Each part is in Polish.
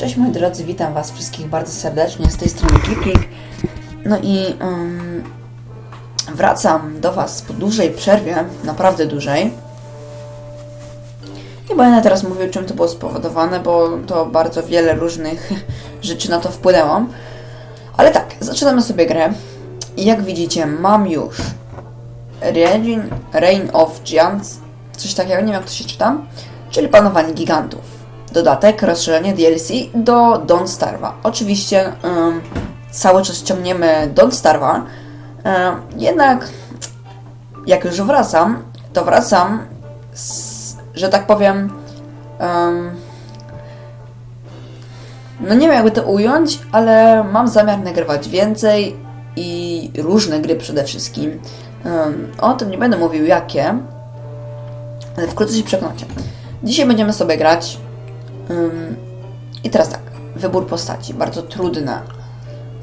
Cześć moi drodzy, witam was wszystkich bardzo serdecznie z tej strony Kiklik. No i ym, wracam do was po dużej przerwie, naprawdę dużej. Nie będę teraz mówił czym to było spowodowane, bo to bardzo wiele różnych rzeczy na to wpłynęło. Ale tak, zaczynamy sobie grę. I jak widzicie, mam już Reign, Reign of Giants, coś takiego, nie wiem jak to się czyta, czyli Panowanie Gigantów. Dodatek, rozszerzenie DLC do Don't Starve'a. Oczywiście cały czas ciągniemy Don't Starve'a, ym, jednak jak już wracam, to wracam, z, że tak powiem, no nie wiem jakby to ująć, ale mam zamiar nagrywać więcej i różne gry przede wszystkim. O tym nie będę mówił jakie, ale wkrótce się przekonacie. Dzisiaj będziemy sobie grać. Ym, I teraz tak, wybór postaci, bardzo trudne.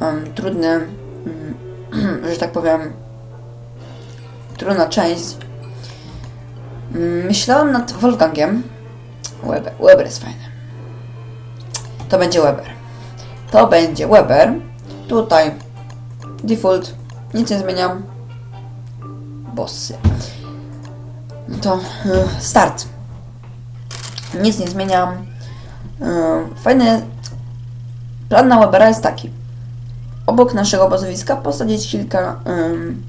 Ym, trudny, ym, że tak powiem, trudna część. Ym, myślałem nad Wolfgangiem. Weber, Weber jest fajny. To będzie Weber. To będzie Weber. Tutaj default, nic nie zmieniam. Bossy. No to y, start. Nic nie zmieniam. Y, Fajny plan na Webera jest taki. Obok naszego obozowiska posadzić kilka ym,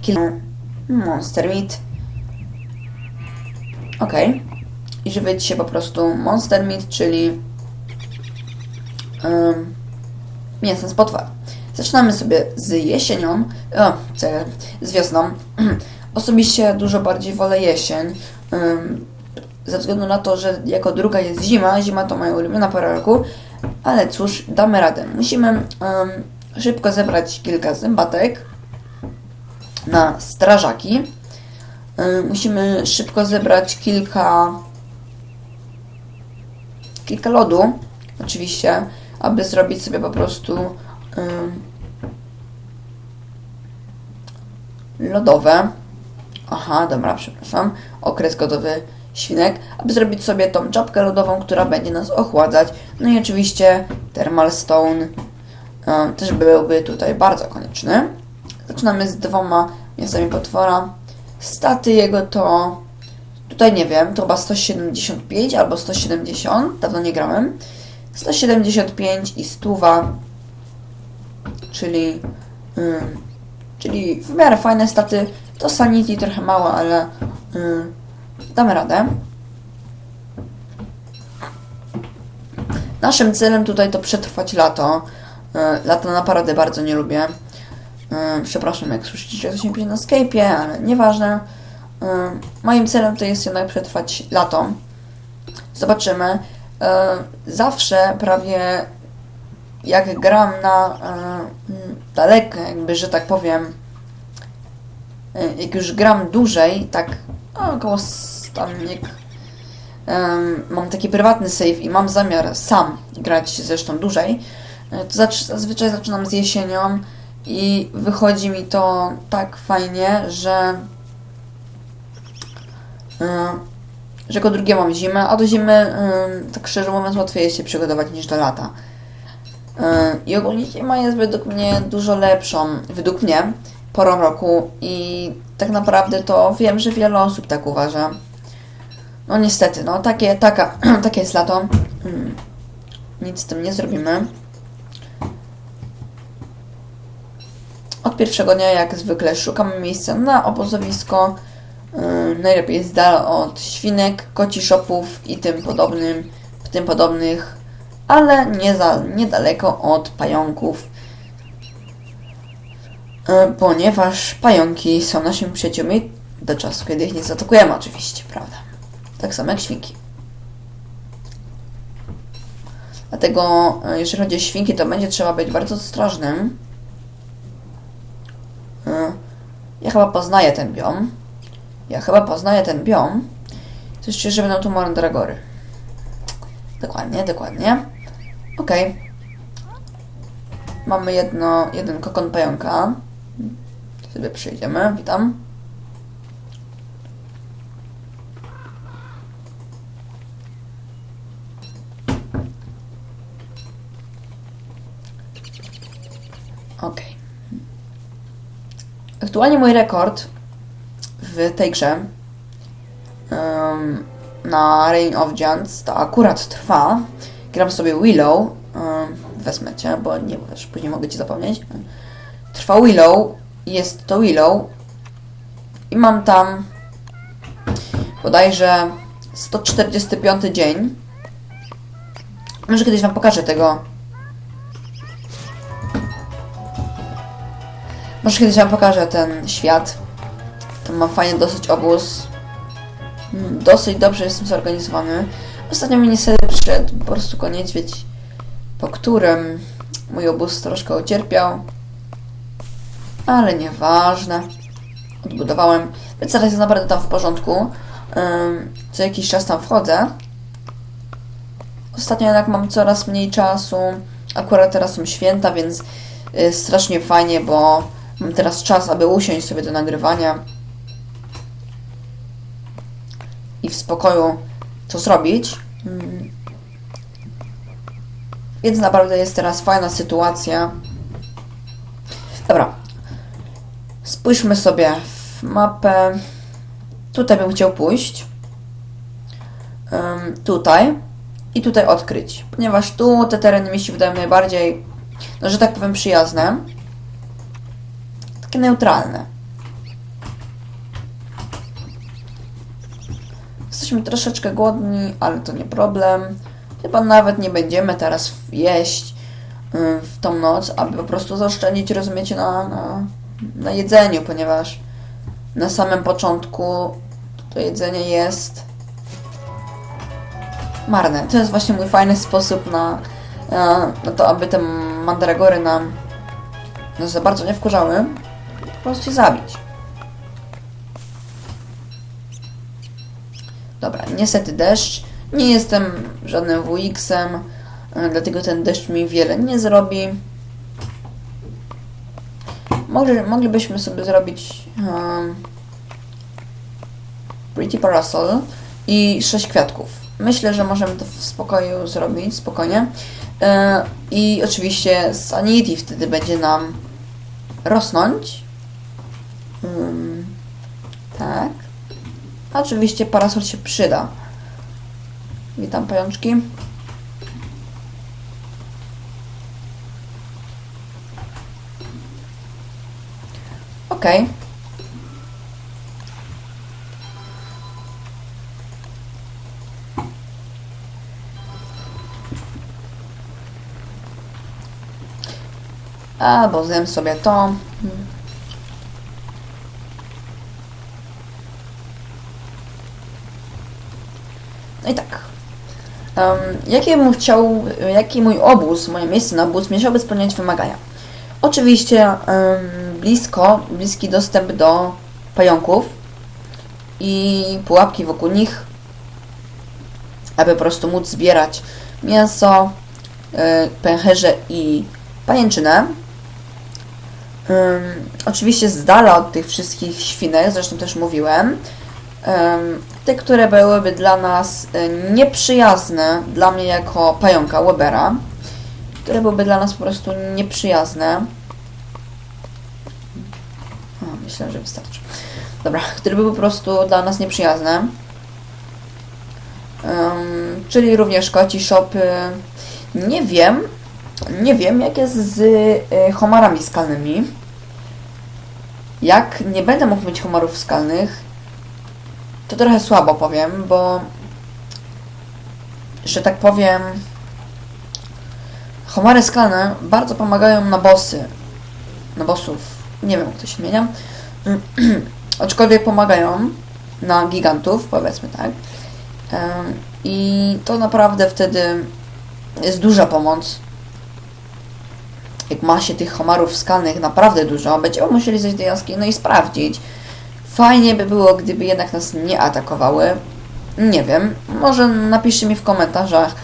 kilka monster meat. Ok. I żywić się po prostu monster meat, czyli ym, mięsem z potwora. Zaczynamy sobie z jesienią, o, z wiosną. Osobiście dużo bardziej wolę jesień, ym, ze względu na to, że jako druga jest zima, zima to moja ulubiona pora roku, ale cóż, damy radę. Musimy ym, szybko zebrać kilka zębatek na strażaki. Ym, musimy szybko zebrać kilka kilka lodu, oczywiście, aby zrobić sobie po prostu ym, lodowe. Aha, dobra, przepraszam. Okres godowy świnek, aby zrobić sobie tą czapkę lodową, która będzie nas ochładzać. No i oczywiście Thermal Stone ym, też byłby tutaj bardzo konieczny. Zaczynamy z dwoma mięsami potwora. Staty jego to Tutaj nie wiem, to chyba 175 albo 170, dawno nie grałem. 175 i stuwa, czyli, czyli w miarę fajne staty. To sanity trochę mało, ale damy radę. Naszym celem tutaj to przetrwać lato. Y, Lato naprawdę bardzo nie lubię. Y, Przepraszam, jak słyszycie, ktoś mi pisze na Skype'ie, ale nieważne. Y, Moim celem to jest jednak przetrwać lato. Zobaczymy. Zawsze prawie jak gram na daleko, jakby, że tak powiem, jak już gram dłużej, tak około s- tam jak em, mam taki prywatny save i mam zamiar sam grać zresztą dłużej, y, to zazwyczaj zaczynam z jesienią i wychodzi mi to tak fajnie, że y, że go drugie mam zimę, a do zimy, y, tak szczerze mówiąc, łatwiej jest się przygotować niż do lata. Y, I ogólnie zima jest według mnie dużo lepszą, według mnie, porą roku i tak naprawdę to wiem, że wiele osób tak uważa. No niestety, no takie, taka, takie jest lato. Mm, Nic z tym nie zrobimy. Od pierwszego dnia, jak zwykle, szukamy miejsca na obozowisko. Yy, najlepiej z dala od świnek, koci shopów i tym podobnym, tym podobnych, ale nie za, niedaleko od pająków. Yy, ponieważ pająki są naszymi przyjaciółmi do czasu, kiedy ich nie zaatakujemy, oczywiście, prawda? Tak samo jak świnki. Dlatego, yy, jeżeli chodzi o świnki, to będzie trzeba być bardzo ostrożnym. Yy, Ja chyba poznaję ten biom. Ja chyba poznaję ten biom. Coś czuję, że będą tu mandragory. Dokładnie, dokładnie. Okej. Mamy jedno, jeden kokon pająka sobie przyjdziemy. Witam. Ok. Aktualnie mój rekord w tej grze um, na Reign of Giants to akurat trwa. Gram sobie Willow. Um, wezmę cię, bo nie wiesz, później mogę ci zapomnieć. Trwa Willow jest to Willow. I mam tam bodajże 145 dzień. Może kiedyś wam pokażę tego. Może kiedyś wam pokażę ten świat. Tam mam fajny dosyć obóz. Mm, Dosyć dobrze jestem zorganizowany. Ostatnio mi niestety przyszedł po prostu niedźwiedź, po którym mój obóz troszkę ucierpiał. Ale nieważne. Odbudowałem. Więc teraz jest naprawdę tam w porządku. Co jakiś czas tam wchodzę. Ostatnio jednak mam coraz mniej czasu. Akurat teraz są święta, więc y, strasznie fajnie, bo mam teraz czas, aby usiąść sobie do nagrywania i w spokoju to zrobić. Mm. Więc naprawdę jest teraz fajna sytuacja. Dobra. Spójrzmy sobie w mapę. Tutaj bym chciał pójść. Ym, tutaj. I tutaj odkryć. Ponieważ tu te tereny mi się wydają najbardziej, no że tak powiem, przyjazne. Takie neutralne. Jesteśmy troszeczkę głodni, ale to nie problem. Chyba nawet nie będziemy teraz jeść w tą noc, aby po prostu zaoszczędzić, rozumiecie, na, na, na jedzeniu, ponieważ na samym początku to jedzenie jest marne. To jest właśnie mój fajny sposób na, na, na to, aby te mandragory nam no, za bardzo nie wkurzały. Po prostu je zabić. Dobra, niestety deszcz. Nie jestem żadnym WX-em, e, dlatego ten deszcz mi wiele nie zrobi. Mogli, moglibyśmy sobie zrobić um, Pretty Parasol i 6 kwiatków. Myślę, że możemy to w spokoju zrobić, spokojnie. E, I oczywiście Sanity wtedy będzie nam rosnąć. Ym, tak. Oczywiście parasol się przyda. Witam pajączki. Okej. Albo zjem sobie to. No i tak. Um, jakie bym chciał, jaki mój obóz, moje miejsce na obóz musiałby spełniać wymagania? Oczywiście em, blisko, bliski dostęp do pająków i pułapki wokół nich, aby po prostu móc zbierać mięso, y, pęcherze i pajęczynę. Ym, oczywiście z dala od tych wszystkich świnek, zresztą też mówiłem. Ym, te, które byłyby dla nas y, nieprzyjazne, dla mnie jako pająka, Webera, które byłyby dla nas po prostu nieprzyjazne. Myślę, że wystarczy. Dobra, które były po prostu dla nas nieprzyjazne. Ym, czyli również koci shopy. Nie wiem, nie wiem jak jest z y, homarami skalnymi. Jak nie będę mógł mieć homarów skalnych, to trochę słabo powiem, bo że tak powiem homary skalne bardzo pomagają na bossy. Na bossów. Nie wiem jak to się zmienia. Aczkolwiek pomagają na gigantów, powiedzmy tak. I to naprawdę wtedy jest duża pomoc. Jak ma się tych homarów skalnych naprawdę dużo, będziemy musieli zejść do jaskini no i sprawdzić. Fajnie by było, gdyby jednak nas nie atakowały. Nie wiem, może napiszcie mi w komentarzach.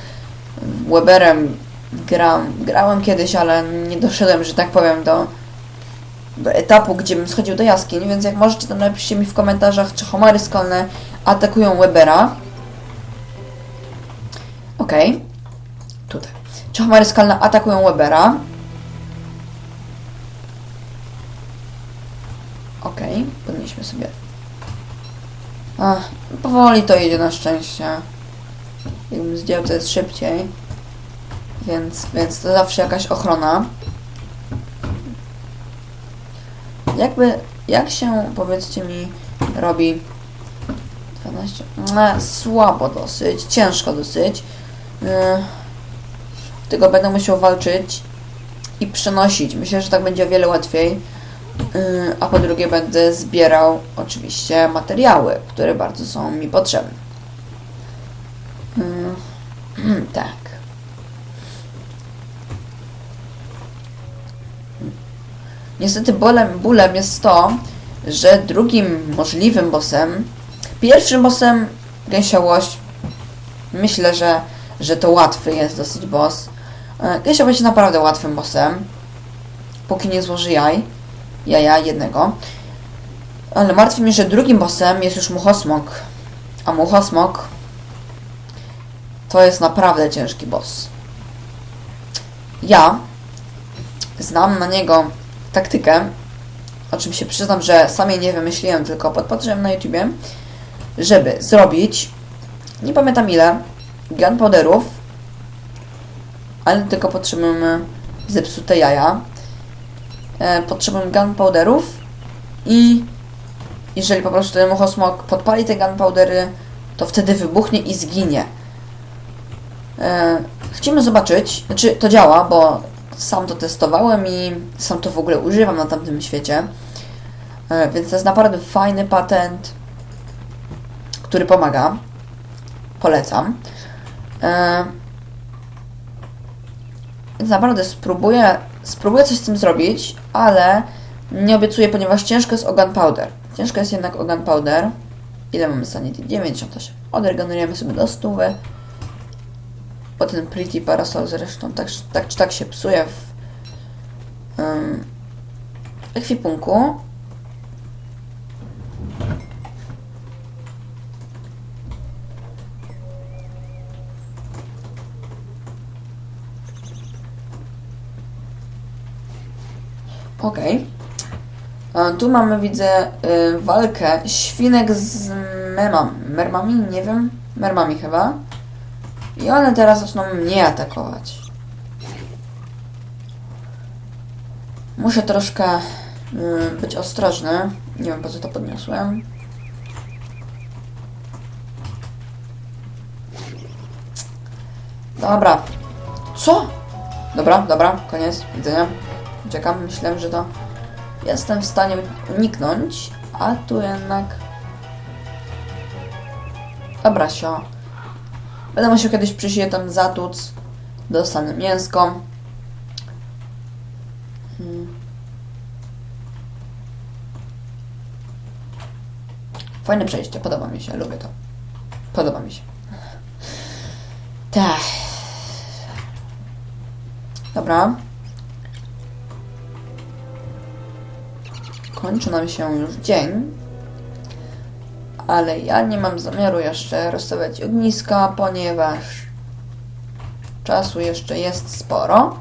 Weberem gram, grałem kiedyś, ale nie doszedłem, że tak powiem, do, do etapu, gdzie bym schodził do jaskiń, więc jak możecie, to napiszcie mi w komentarzach, czy homary skalne atakują Webera. Okej. Okay. Tutaj. Czy homary skalne atakują Webera? Okej, okay. podnieśmy sobie. Ach, powoli to idzie na szczęście. Jakbym zdjął, to jest szybciej. Więc, więc to zawsze jakaś ochrona. Jakby, jak się, powiedzcie mi, robi 12, e, słabo dosyć, ciężko dosyć. E, tylko będę musiał walczyć i przenosić. Myślę, że tak będzie o wiele łatwiej. E, a po drugie będę zbierał oczywiście materiały, które bardzo są mi potrzebne. E, tak. Niestety bolem, bólem jest to, że drugim możliwym bossem, pierwszym bossem gęsiołość, myślę, że, że to łatwy jest dosyć boss. E, Gęsiołość jest naprawdę łatwym bossem, póki nie złoży jaj, jaja jednego. Ale martwi mnie, że drugim bossem jest już Muchosmok. A Muchosmok to jest naprawdę ciężki boss. Ja znam na niego taktykę, o czym się przyznam, że sam jej nie wymyśliłem, tylko podpatrzyłem na YouTubie, żeby zrobić, nie pamiętam ile, gunpowderów, ale tylko potrzebujemy zepsute jaja. E, potrzebujemy gunpowderów i jeżeli po prostu ten muchosmok podpali te gunpowdery, to wtedy wybuchnie i zginie. E, chcemy zobaczyć, znaczy to działa, bo sam to testowałem i sam to w ogóle używam na tamtym świecie. E, Więc to jest naprawdę fajny patent, który pomaga. Polecam. E, Więc naprawdę spróbuję, spróbuję coś z tym zrobić, ale nie obiecuję, ponieważ ciężko jest o gunpowder. Ciężko jest jednak o gunpowder. Ile mamy sanity? 98. Odregenerujemy sobie do 100. Bo ten Pretty Parasol zresztą tak, tak czy tak się psuje w um, ekwipunku. Okay. Tu mamy, widzę, y, walkę świnek z mermami. Mermami? Nie wiem. Mermami chyba. I one teraz zaczną mnie atakować. Muszę troszkę y, być ostrożny. Nie wiem po co to podniosłem. Dobra. Co? Dobra, dobra, koniec. Widzenia. Uciekam. Myślałem, że to jestem w stanie uniknąć, a tu jednak... Dobra, sio. Będę musiał kiedyś przyjść je tam zatłuc. Dostanę mięsko. Hmm. Fajne przejście, podoba mi się, lubię to. Podoba mi się. Tak. Dobra. Kończy nam się już dzień. Ale ja nie mam zamiaru jeszcze rozstawiać ogniska, ponieważ czasu jeszcze jest sporo.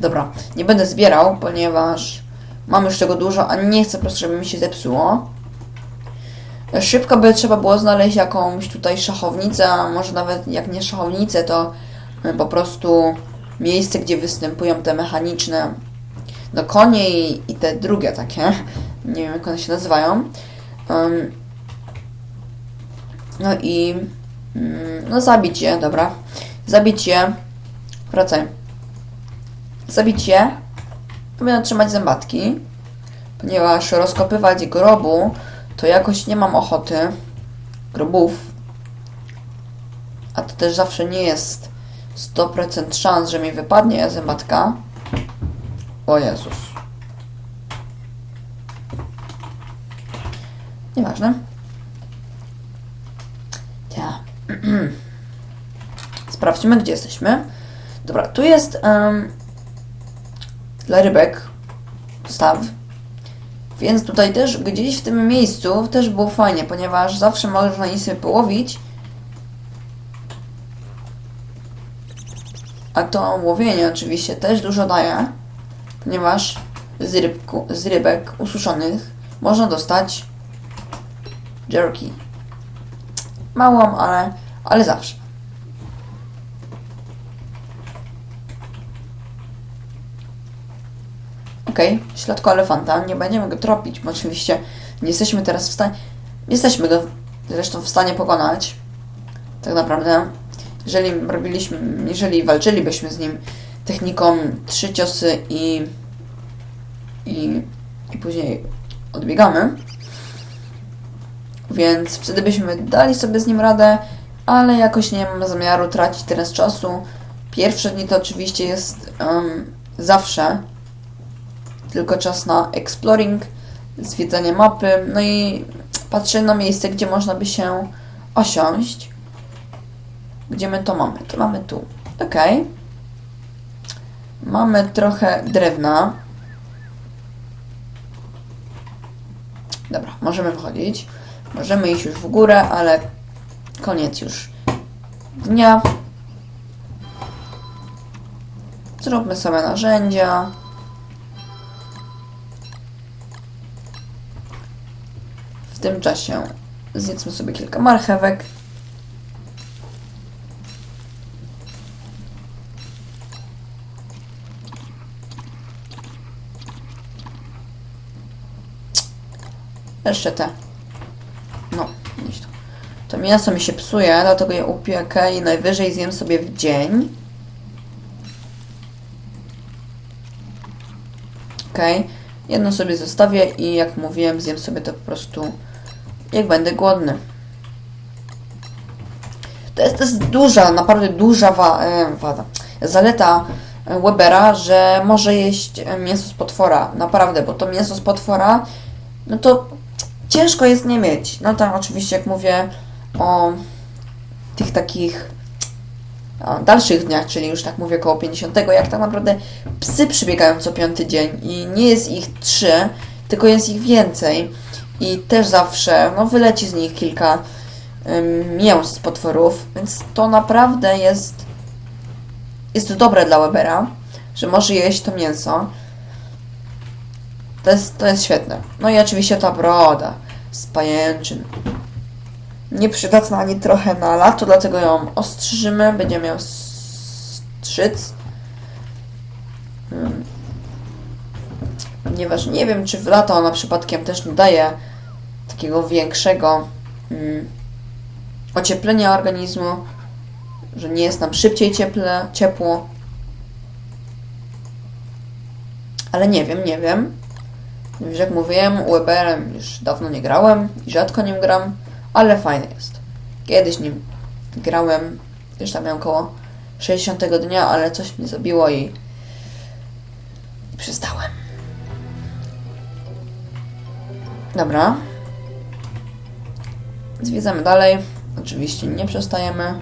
Dobra, nie będę zbierał, ponieważ mam już tego dużo, a nie chcę po prostu, żeby mi się zepsuło. Szybko by trzeba było znaleźć jakąś tutaj szachownicę, a może nawet jak nie szachownicę, to po prostu miejsce, gdzie występują te mechaniczne no konie i, i te drugie takie, nie wiem jak one się nazywają. Um, no i mm, no zabić je, dobra. Zabić je. Wracaj. Zabić je. Trzymać zębatki. Ponieważ rozkopywać grobu to jakoś nie mam ochoty. Grobów. A to też zawsze nie jest 100% szans, że mi wypadnie zębatka. O Jezus. Nieważne. Ja. Sprawdźmy, gdzie jesteśmy. Dobra, tu jest um, dla rybek staw. Więc tutaj też gdzieś w tym miejscu też było fajnie, ponieważ zawsze można je sobie połowić. A to łowienie oczywiście też dużo daje, ponieważ z, rybku, z rybek ususzonych można dostać jerky. Małą, ale, ale zawsze. Okej, śladko elefanta. Nie będziemy go tropić, bo oczywiście nie jesteśmy teraz w stanie. Nie jesteśmy go zresztą w stanie pokonać. Tak naprawdę. Jeżeli robiliśmy, jeżeli walczylibyśmy z nim techniką trzy ciosy i, i, i później odbiegamy, więc wtedy byśmy dali sobie z nim radę, ale jakoś nie mam zamiaru tracić teraz czasu. Pierwsze dni to oczywiście jest em, zawsze tylko czas na exploring, zwiedzanie mapy, no i patrzę na miejsce, gdzie można by się osiąść. Gdzie my to mamy? To mamy tu. Ok. Mamy trochę drewna. Dobra, możemy wychodzić. Możemy iść już w górę, ale koniec już dnia. Zróbmy sobie narzędzia. W tym czasie zjedzmy sobie kilka marchewek. Jeszcze te. No, gdzieś tu. To mięso mi się psuje, dlatego je upiekę i najwyżej zjem sobie w dzień. Okej. Jedno sobie zostawię i jak mówiłem, zjem sobie to po prostu jak będę głodny. To jest, to jest duża, naprawdę duża wa e, wada. Zaleta e, Webera, że może jeść e, mięso z potwora. Naprawdę, bo to mięso z potwora, no to ciężko jest nie mieć. No tam oczywiście jak mówię o tych takich dalszych dniach, czyli już tak mówię około 50, jak tak naprawdę psy przybiegają co piąty dzień i nie jest ich trzy, tylko jest ich więcej i też zawsze no, wyleci z nich kilka ym, mięs z potworów, więc to naprawdę jest jest dobre dla Webera, że może jeść to mięso. To jest, to jest świetne. No i oczywiście ta broda z pajęczyn. Nieprzydatna ani trochę na lato, dlatego ją ostrzyżymy. Będziemy ją strzyc. Ym. Ponieważ nie wiem, czy w lato ona przypadkiem też nie daje takiego większego ym, ocieplenia organizmu, że nie jest nam szybciej cieple, ciepło. Ale nie wiem, nie wiem. Już jak mówiłem, Weberem już dawno nie grałem i rzadko nim gram, ale fajny jest. Kiedyś nim grałem, już tam miałem około 60 dnia, ale coś mnie zabiło i, i przestałem. Dobra. Zwiedzamy dalej. Oczywiście nie przestajemy.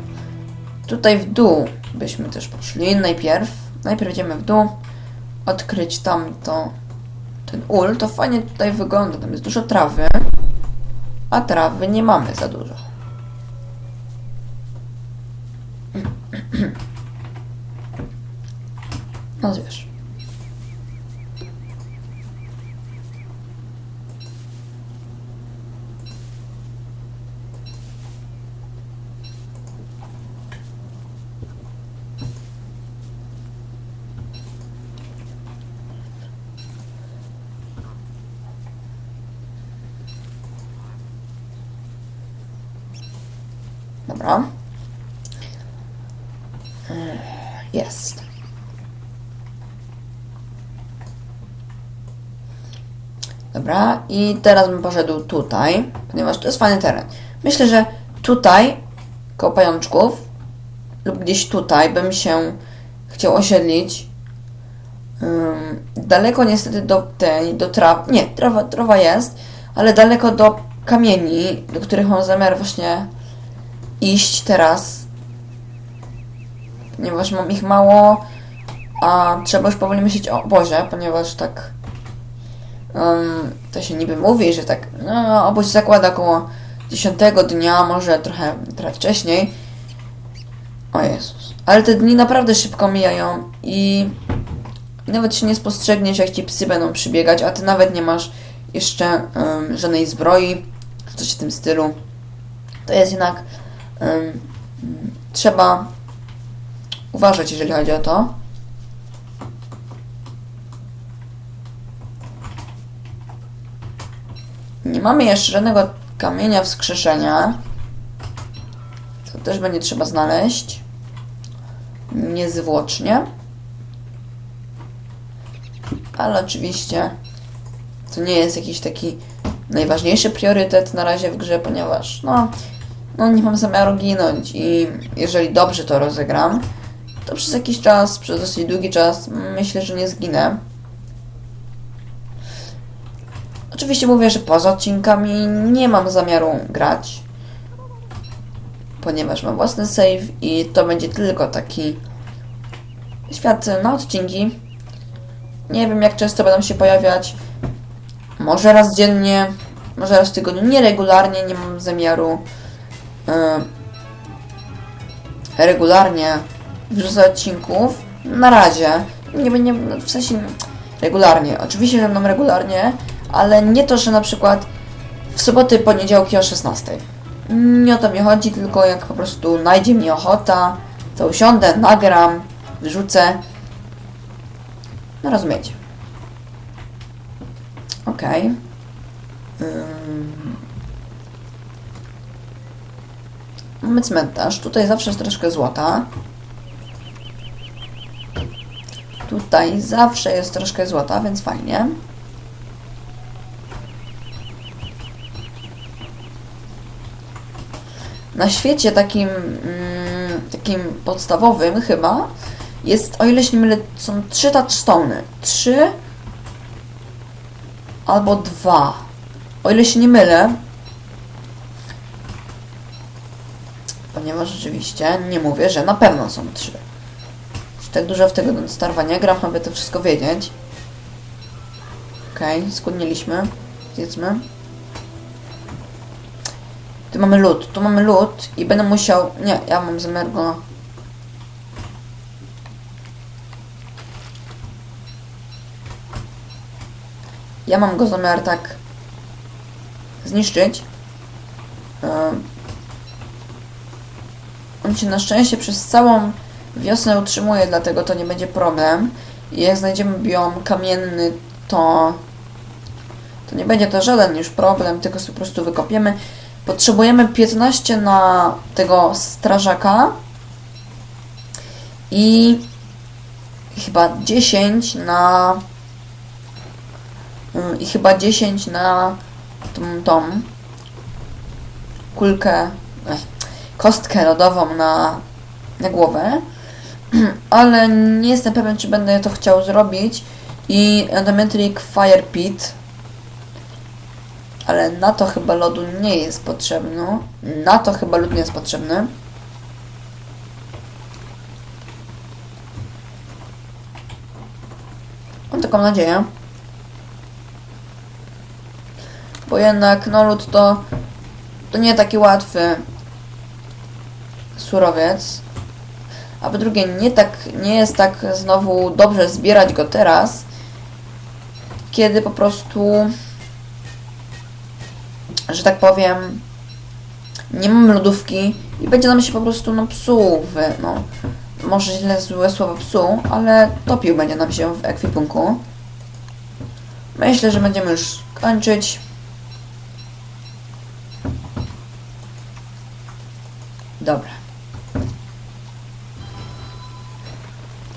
Tutaj w dół byśmy też poszli najpierw. Najpierw idziemy w dół, odkryć tamto ten ul, to fajnie tutaj wygląda. Tam jest dużo trawy, a trawy nie mamy za dużo. No wiesz. Dobra. Mm, Jest. Dobra, i teraz bym poszedł tutaj, ponieważ to jest fajny teren. Myślę, że tutaj, koło pajączków, lub gdzieś tutaj bym się chciał osiedlić. Ym, daleko niestety do tej, do traw, nie, trawa, trawa jest, ale daleko do kamieni, do których mam zamiar właśnie iść teraz, ponieważ mam ich mało, a trzeba już powoli myśleć o obozie, ponieważ tak um, to się niby mówi, że tak no, obóz zakłada około 10 dnia, może trochę, trochę wcześniej. O Jezus. Ale te dni naprawdę szybko mijają i nawet się nie spostrzegniesz, jak ci psy będą przybiegać, a ty nawet nie masz jeszcze um, żadnej zbroi. czy coś w tym stylu. To jest jednak trzeba uważać, jeżeli chodzi o to. Nie mamy jeszcze żadnego kamienia wskrzeszenia. To też będzie trzeba znaleźć. Niezwłocznie. Ale oczywiście to nie jest jakiś taki najważniejszy priorytet na razie w grze, ponieważ no, no nie mam zamiaru ginąć i jeżeli dobrze to rozegram, to przez jakiś czas, przez dosyć długi czas myślę, że nie zginę. Oczywiście mówię, że poza odcinkami nie mam zamiaru grać, ponieważ mam własny save i to będzie tylko taki świat na odcinki. Nie wiem, jak często będą się pojawiać. Może raz dziennie, może raz w tygodniu. Nieregularnie, nie mam zamiaru yy, regularnie wrzucać odcinków. Na razie. Nie będzie, w sensie regularnie. Oczywiście, że będą regularnie, ale nie to, że na przykład w soboty, poniedziałki o 16. Nie o to mi chodzi, tylko jak po prostu najdzie mi ochota, to usiądę, nagram, wyrzucę. No rozumiecie. Okej. Ym. Mamy cmentarz. Tutaj zawsze jest troszkę złota. Tutaj zawsze jest troszkę złota, więc fajnie. Na świecie takim, mm, takim podstawowym chyba jest, o ile się nie mylę, są trzy touchstone'y. Trzy albo dwa. O ile się nie mylę. Ponieważ rzeczywiście nie mówię, że na pewno są trzy. Już tak dużo w tego Starwa nie gram, aby to wszystko wiedzieć. Okej, okay, skłoniliśmy. Zjedzmy. Tu mamy lód, tu mamy lód i będę musiał... Nie, ja mam zamiar go... Ja mam go zamiar tak zniszczyć. Ym. On się na szczęście przez całą wiosnę utrzymuje, dlatego to nie będzie problem. I jak znajdziemy biom kamienny, to to nie będzie to żaden już problem, tylko po prostu wykopiemy. Potrzebujemy 15 na tego strażaka i chyba 10 na y, i chyba 10 na tą, tą kulkę, ech, kostkę lodową na, na głowę, ale nie jestem pewien, czy będę to chciał zrobić i Endometric Fire Pit ale na to chyba lodu nie jest potrzebny. Na to chyba lód nie jest potrzebny. Mam taką nadzieję. Bo jednak no lód to to nie taki łatwy surowiec. A po drugie nie tak nie jest tak znowu dobrze zbierać go teraz, kiedy po prostu że tak powiem, nie mamy lodówki i będzie nam się po prostu no psuł, w, no, może źle złe słowo psuł, ale topił będzie nam się w ekwipunku. Myślę, że będziemy już kończyć. Dobra.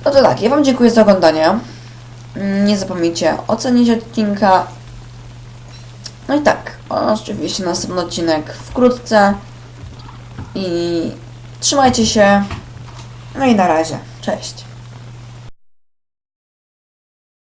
No to tak, ja Wam dziękuję za oglądanie. Nie zapomnijcie ocenić odcinka. No i tak, oczywiście następny odcinek wkrótce. I trzymajcie się. No i na razie. Cześć.